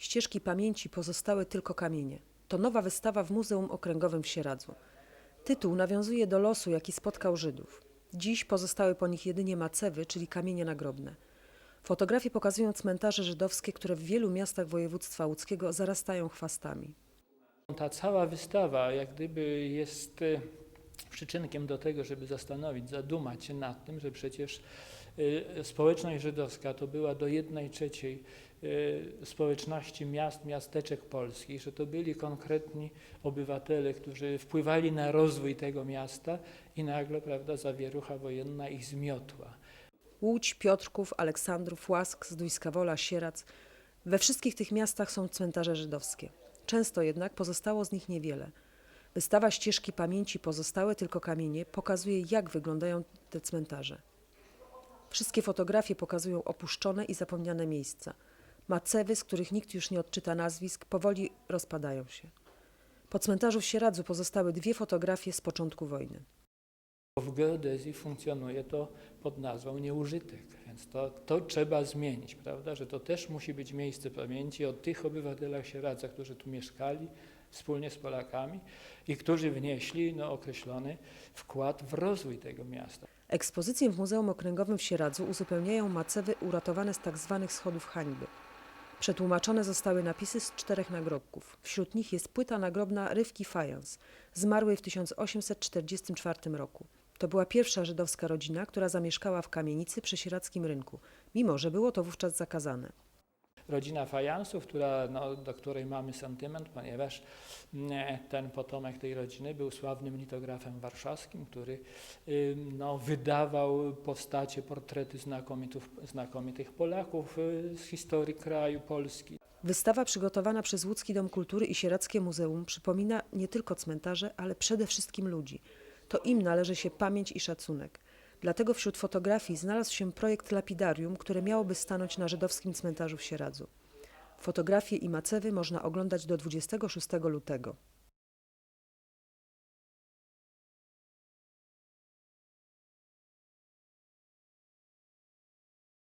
Ścieżki pamięci pozostały tylko kamienie. To nowa wystawa w Muzeum Okręgowym w Sieradzu. Tytuł nawiązuje do losu, jaki spotkał Żydów. Dziś pozostały po nich jedynie macewy, czyli kamienie nagrobne. Fotografie pokazują cmentarze żydowskie, które w wielu miastach województwa łódzkiego zarastają chwastami. Ta cała wystawa jak gdyby jest e, przyczynkiem do tego, żeby zastanowić, zadumać się nad tym, że przecież e, społeczność żydowska to była do jednej trzeciej e, społeczności miast, miasteczek polskich, że to byli konkretni obywatele, którzy wpływali na rozwój tego miasta i nagle, prawda, zawierucha wojenna ich zmiotła. Łódź, Piotrków, Aleksandrów, Łask, Zdójska Wola, Sierac. We wszystkich tych miastach są cmentarze żydowskie. Często jednak pozostało z nich niewiele. Wystawa ścieżki pamięci pozostałe tylko kamienie pokazuje, jak wyglądają te cmentarze. Wszystkie fotografie pokazują opuszczone i zapomniane miejsca. Macewy, z których nikt już nie odczyta nazwisk, powoli rozpadają się. Po cmentarzu w Sieradzu pozostały dwie fotografie z początku wojny. W geodezji funkcjonuje to pod nazwą nieużytek, więc to, to trzeba zmienić, prawda, że to też musi być miejsce pamięci o tych obywatelach Sieradza, którzy tu mieszkali wspólnie z Polakami i którzy wnieśli no, określony wkład w rozwój tego miasta. Ekspozycję w Muzeum Okręgowym w Sieradzu uzupełniają macewy uratowane z tzw. schodów hańby. Przetłumaczone zostały napisy z czterech nagrobków. Wśród nich jest płyta nagrobna Rywki Fajans, zmarłej w 1844 roku. To była pierwsza żydowska rodzina, która zamieszkała w kamienicy przy sieradzkim rynku, mimo że było to wówczas zakazane. Rodzina fajansów, która, no, do której mamy sentyment, ponieważ mm, ten potomek tej rodziny był sławnym litografem warszawskim, który no, wydawał postacie, portrety znakomitów, znakomitych Polaków y, z historii kraju Polski. Wystawa przygotowana przez Łódzki Dom Kultury i Sieradzkie Muzeum przypomina nie tylko cmentarze, ale przede wszystkim ludzi. To im należy się pamięć i szacunek. Dlatego wśród fotografii znalazł się projekt lapidarium, które miałoby stanąć na żydowskim cmentarzu w Sieradzu. Fotografie i macewy można oglądać do 26 lutego.